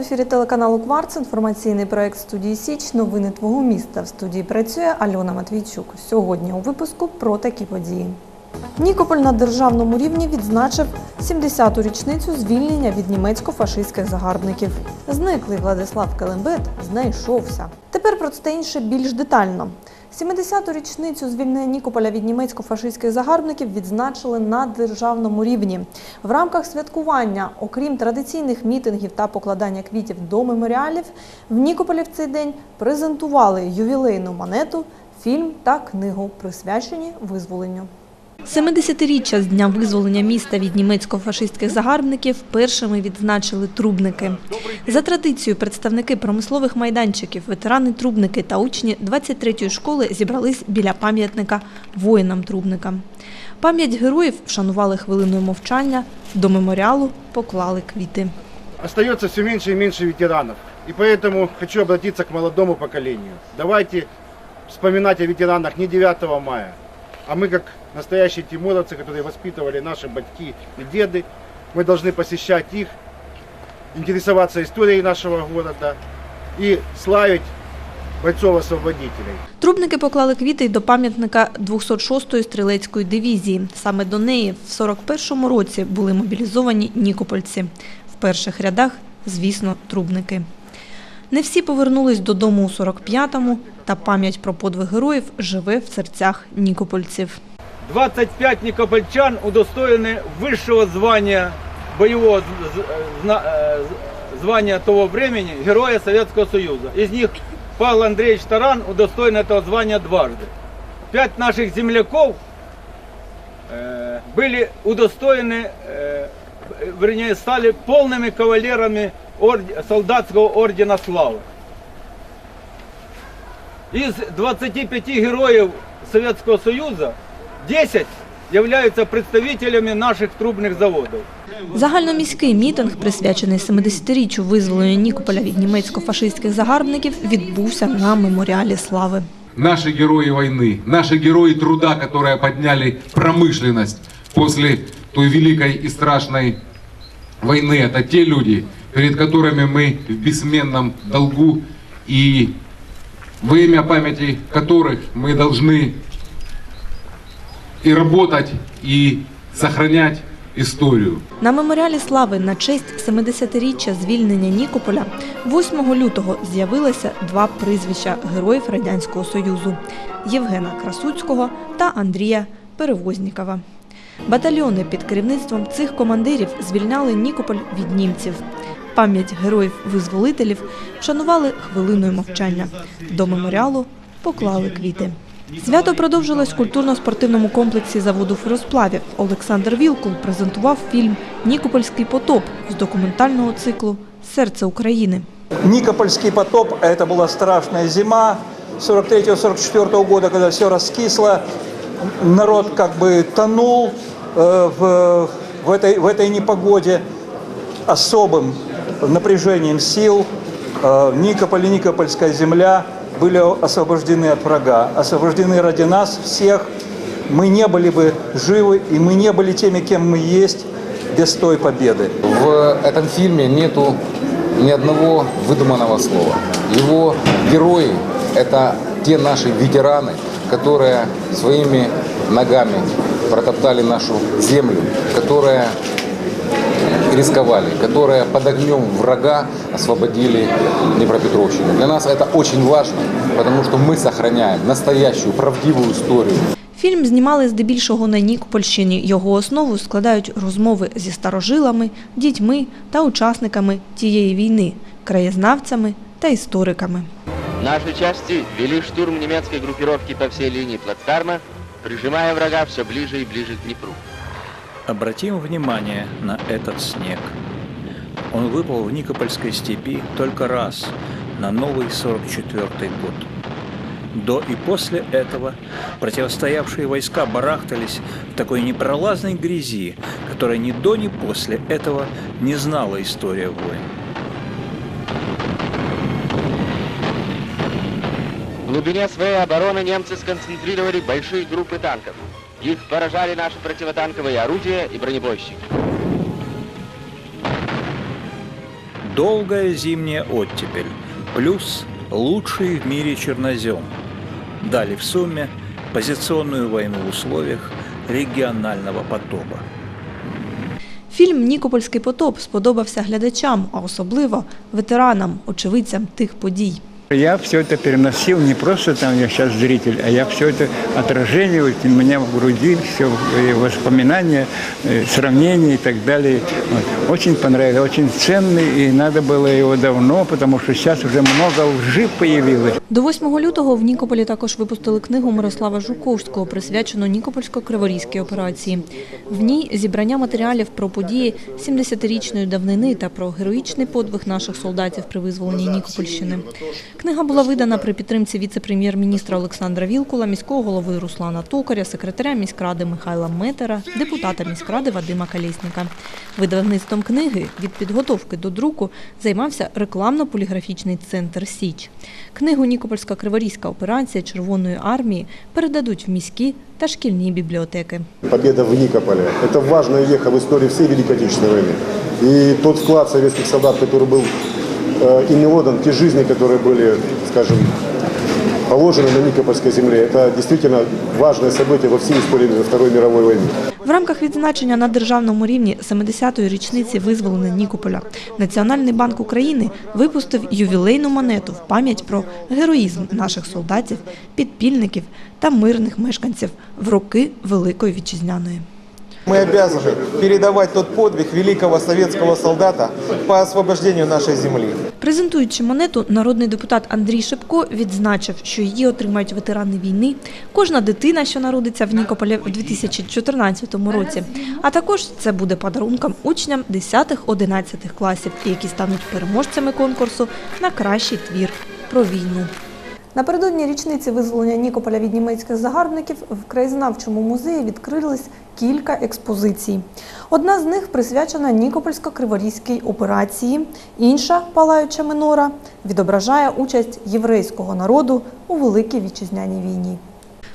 в ефірі телеканалу Кварц. Інформаційний проект студії Січ. Новини твого міста. В студії працює Альона Матвійчук. Сьогодні у випуску про такі події. Нікополь на державному рівні відзначив 70-ту річницю звільнення від німецько-фашистських загарбників. Зниклий Владислав Келембет знайшовся. Тепер про це інше більш детально. 70-ту річницю звільнення Нікополя від німецько-фашистських загарбників відзначили на державному рівні. В рамках святкування, окрім традиційних мітингів та покладання квітів до меморіалів, в Нікополі в цей день презентували ювілейну монету, фільм та книгу, присвячені визволенню. 70-річчя з дня визволення міста від німецько-фашистських загарбників першими відзначили трубники. За традицією, представники промислових майданчиків, ветерани-трубники та учні 23-ї школи зібрались біля пам'ятника воїнам-трубникам. Пам'ять героїв вшанували хвилиною мовчання, до меморіалу поклали квіти. остается все меньше и меньше ветеранов. И поэтому хочу обратиться к молодому поколению. Давайте вспоминать о ветеранах не 9 мая, а мы как настоящие тимуровцы, которые воспитывали наши батьки и деды, мы должны посещать их, интересоваться историей нашего города и славить бойцов-освободителей. Трубники поклали квіти й до пам'ятника 206-ї стрілецької дивізії. Саме до неї в 41-му році були мобілізовані нікопольці. В перших рядах, звісно, трубники. Не всі повернулись додому у 45-му, та пам'ять про подвиг героїв живе в серцях нікопольців. 25 никопольчан удостоены высшего звания, боевого з- з- зна- э, з- звания того времени, Героя Советского Союза. Из них Павел Андреевич Таран удостоен этого звания дважды. Пять наших земляков э, были удостоены, э, вернее, стали полными кавалерами орд- солдатского ордена славы. Из 25 героев Советского Союза 10 являются представителями наших трубных заводов. Загальноміський мітинг, присвячений 70-річчю визволення Нікополя від німецько-фашистських загарбників, відбувся на меморіалі слави. наши герои войны, наши герои труда, которые подняли промышленность после той великой и страшной войны. Это те люди, перед которыми мы в бессменном долгу и во имя памяти которых мы должны и работать, и сохранять историю. На меморіалі слави на честь 70-річчя звільнення Нікополя 8 лютого з'явилося два прізвища героїв Радянського Союзу Євгена Красуцького та Андрія Перевознікова. Батальйони під керівництвом цих командирів звільняли Нікополь від німців. Пам'ять героїв-визволителів вшанували хвилиною мовчання. До меморіалу поклали квіти. Свято продовжилось в культурно-спортивному комплексі заводу феросплавів. Олександр Вілкул презентував фільм Нікопольський потоп з документального циклу Серце України. Никопольский потоп, а это была страшная зима 43-44 года, когда все раскисло, народ как бы тонул э, в, в, этой, в этой непогоде особым напряжением сил. Э, Никополь и Никопольская земля были освобождены от врага, освобождены ради нас всех. Мы не были бы живы, и мы не были теми, кем мы есть, без той победы. В этом фильме нету ни одного выдуманного слова. Его герои – это те наши ветераны, которые своими ногами протоптали нашу землю, которые рисковали, которые под огнем врага освободили Днепропетровщину. Для нас это очень важно, потому что мы сохраняем настоящую, правдивую историю. Фільм знімали здебільшого на Нікопольщині. Його основу складають розмови зі старожилами, дітьми та учасниками тієї війни, краєзнавцями та істориками. Наши части вели штурм немецкой группировки по всей линии плацдарма, прижимая врага все ближе и ближе к Днепру. Обратим внимание на этот снег. Он выпал в Никопольской степи только раз, на новый 44 год. До и после этого противостоявшие войска барахтались в такой непролазной грязи, которой ни до, ни после этого не знала история войн. В глубине своей обороны немцы сконцентрировали большие группы танков. Их поражали наши противотанковые орудия и бронебойщики. долгая зимняя оттепель, плюс лучший в мире чернозем. Дали в сумме позиционную войну в условиях регионального потопа. Фільм Нікопольський потоп сподобався глядачам, а особливо ветеранам, очевидцям тих подій. Я все это переносил не просто там я сейчас зритель, а я все это отражение вот у меня в груди, все воспоминания, э, сравнения и так далее. Вот. Очень понравилось, очень ценный, и надо было его давно, потому что сейчас уже много лжи появилось. До 8 лютого в Нікополі також випустили книгу Мирослава Жуковського, присвячену Нікопольсько-Криворізькій операції. В ній зібрання матеріалів про події 70-річної давнини та про героїчний подвиг наших солдатів при визволенні Нікопольщини. Книга була видана при підтримці віце-прем'єр-міністра Олександра Вілкула, міського голови Руслана Токаря, секретаря міськради Михайла Метера, депутата міськради Вадима Калєсника. Видавництвом книги від підготовки до друку займався рекламно-поліграфічний центр Січ. Книгу Нікопольська Криворізька операція Червоної армії передадуть в міські та шкільні бібліотеки. Победа в Никополе – это важная веха в истории всей Великой Отечественной войны. И тот вклад советских солдат, который был э, ими отдан, те жизни, которые были, скажем, положены на Никопольской земле, это действительно важное событие во всей истории Второй мировой войны. В рамках відзначення на державному рівні 70-ї річниці визволення Нікополя Національний банк України випустив ювілейну монету в пам'ять про героїзм наших солдатів, підпільників та мирних мешканців в роки Великої Вітчизняної. Мы обязаны передавать тот подвиг великого советского солдата по освобождению нашей земли. Презентуючи монету, народний депутат Андрій Шепко відзначив, що її отримають ветерани війни, кожна дитина, що народиться в Нікополі в 2014 році. А також це буде подарунком учням 10-11 класів, які стануть переможцями конкурсу на кращий твір про війну. Напередодні річниці визволення Нікополя від німецьких загарбників в краєзнавчому музеї відкрились кілька експозицій. Одна з них присвячена Нікопольсько-Криворізькій операції, інша палаюча минора відображає участь єврейського народу у Великій вітчизняній війні.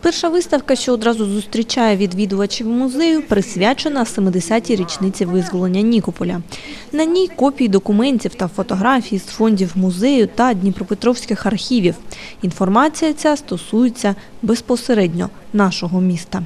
Перша виставка, що одразу зустрічає відвідувачів музею, присвячена 70-й річниці визволення Нікополя. На ній копії документів та фотографії з фондів музею та Дніпропетровських архівів. Інформація ця стосується безпосередньо нашого міста.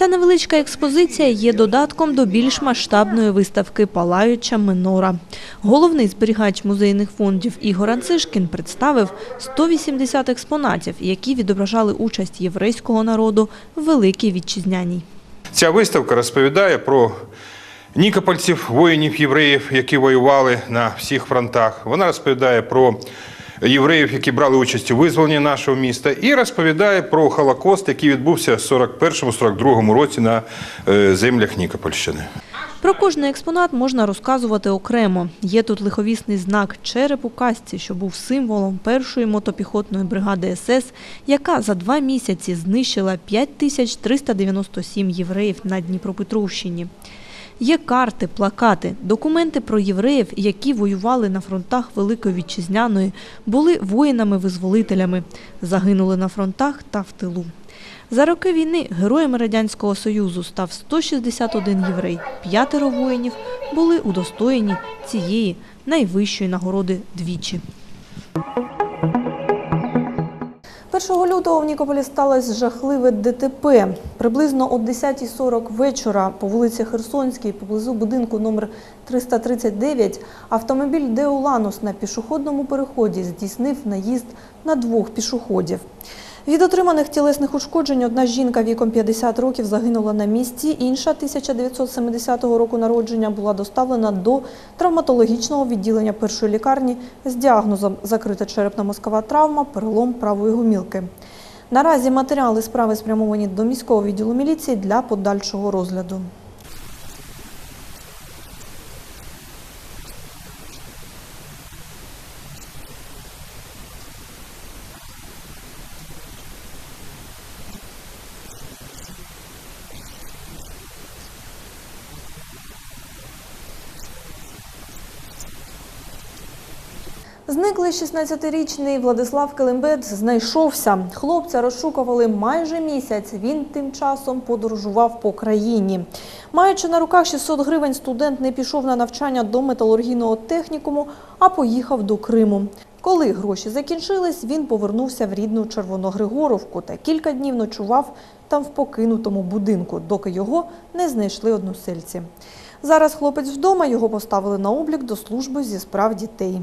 Ця невеличка експозиція є додатком до більш масштабної виставки Палаюча минора. Головний зберігач музейних фондів Ігор Анцишкін представив 180 експонатів, які відображали участь єврейського народу в Великій Вітчизняній. Ця виставка розповідає про нікопольців, воїнів євреїв, які воювали на всіх фронтах. Вона розповідає про євреїв, які брали участь у визволенні нашого міста, і розповідає про Холокост, який відбувся в 41-42 році на е, землях Нікопольщини. Про кожний експонат можна розказувати окремо. Є тут лиховісний знак череп у касці, що був символом першої мотопіхотної бригади СС, яка за два місяці знищила 5397 євреїв на Дніпропетровщині. Є карти, плакати, документи про євреїв, які воювали на фронтах Великої Вітчизняної, були воїнами-визволителями, загинули на фронтах та в тилу. За роки війни героями Радянського Союзу став 161 єврей. П'ятеро воїнів були удостоєні цієї найвищої нагороди двічі. 1 лютого в Нікополі сталося жахливе ДТП. Приблизно о 10.40 вечора по вулиці Херсонській, поблизу будинку номер 339, автомобіль Деоланус на пішохідному переході здійснив наїзд на двох пішоходів. Від отриманих тілесних ушкоджень одна жінка віком 50 років загинула на місці, інша 1970 року народження була доставлена до травматологічного відділення першої лікарні з діагнозом закрита черепно-мозкова травма, перелом правої гумілки. Наразі матеріали справи спрямовані до міського відділу міліції для подальшого розгляду. Зниклий 16-річний Владислав Келембет знайшовся. Хлопця розшукували майже місяць. Він тим часом подорожував по країні. Маючи на руках 600 гривень, студент не пішов на навчання до металургійного технікуму, а поїхав до Криму. Коли гроші закінчились, він повернувся в рідну Червоногригоровку та кілька днів ночував там в покинутому будинку, доки його не знайшли односельці. Зараз хлопець вдома, його поставили на облік до служби зі справ дітей.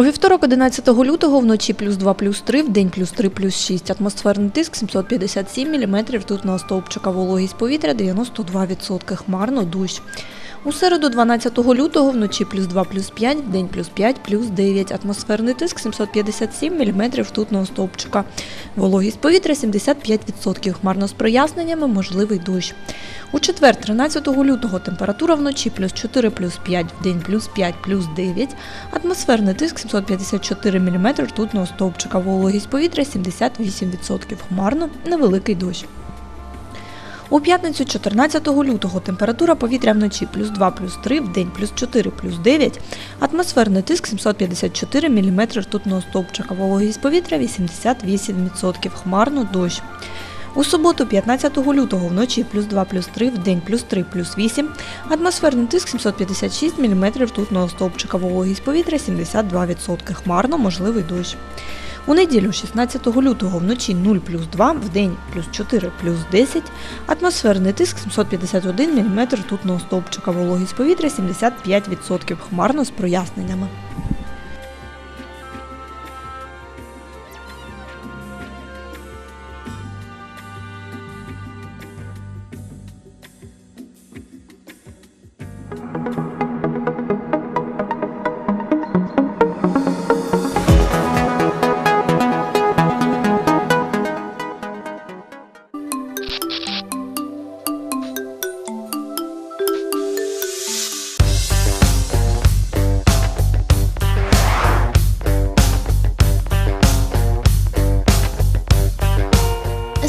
У вівторок 11 лютого вночі плюс 2 плюс 3, в день плюс 3 плюс 6. Атмосферний тиск 757 мм ртутного стовпчика, вологість повітря 92%, хмарно дощ. У середу 12 лютого вночі плюс 2 плюс 5, в день плюс 5 плюс 9. Атмосферний тиск 757 мм ртутного стовпчика. Вологість повітря 75%, хмарно з проясненнями, можливий дощ. У четвер, 13 лютого, температура вночі плюс 4 плюс 5, в день плюс 5 плюс 9. Атмосферний тиск 754 мм ртутного стовпчика, вологість повітря 78%, хмарно, невеликий дощ. У п'ятницю 14 лютого температура повітря вночі плюс 2 плюс 3, в день плюс 4 плюс 9. Атмосферний тиск 754 мм ртутного стовпчика, вологість повітря 88%, хмарно дощ. У суботу, 15 лютого, вночі плюс 2 плюс 3, в день плюс 3 плюс 8. Атмосферний тиск 756 мм ртутного стовпчика, вологість повітря 72%, хмарно, можливий дощ. У неділю 16 лютого вночі 0 плюс 2, в день плюс 4 плюс 10. Атмосферний тиск 751 мм ртутного стовпчика, вологість повітря 75%, хмарно з проясненнями.